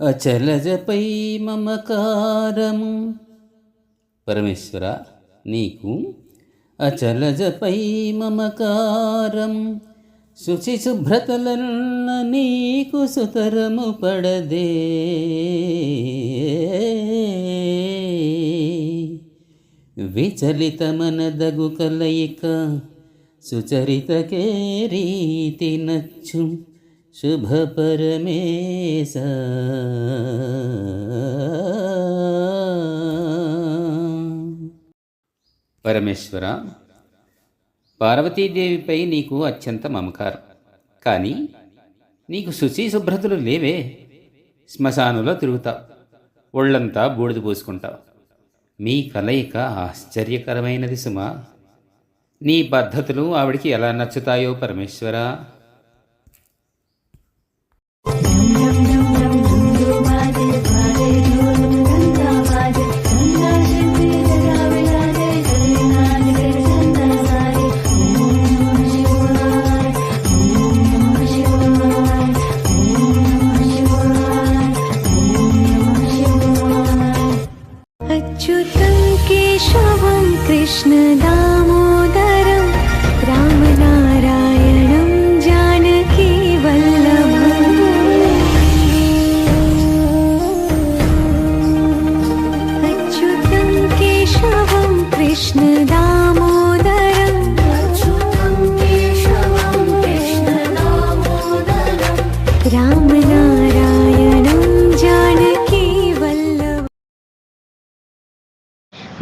అచలజపై మమకారము. పరమేశ్వర నీకు అచలజపై మమకారం శుచి శుభ్రతలన్న నీకు సుతరము పడదే. విచలితమనదగు కలయిక సుచరితకే రీతి నచ్చు. శుభ పరమేశ పరమేశ్వర పార్వతీదేవిపై నీకు అత్యంత మమకారం. కానీ నీకు శుచి శుభ్రతలు లేవే. శ్మశానంలో తిరుగుతావు. ఒళ్ళంతా బూడిద పోసుకుంటావు. మీ కలయిక ఆశ్చర్యకరమైనది సుమా. నీ పద్ధతులు ఆవిడికి ఎలా నచ్చుతాయో పరమేశ్వరా? केशवं कृष्णदामोदरं रामनारायणं जानकी केशवं कृष्णदामोदरम् अच्युतं केशवं कृष्णदामोदरं रामनारायणं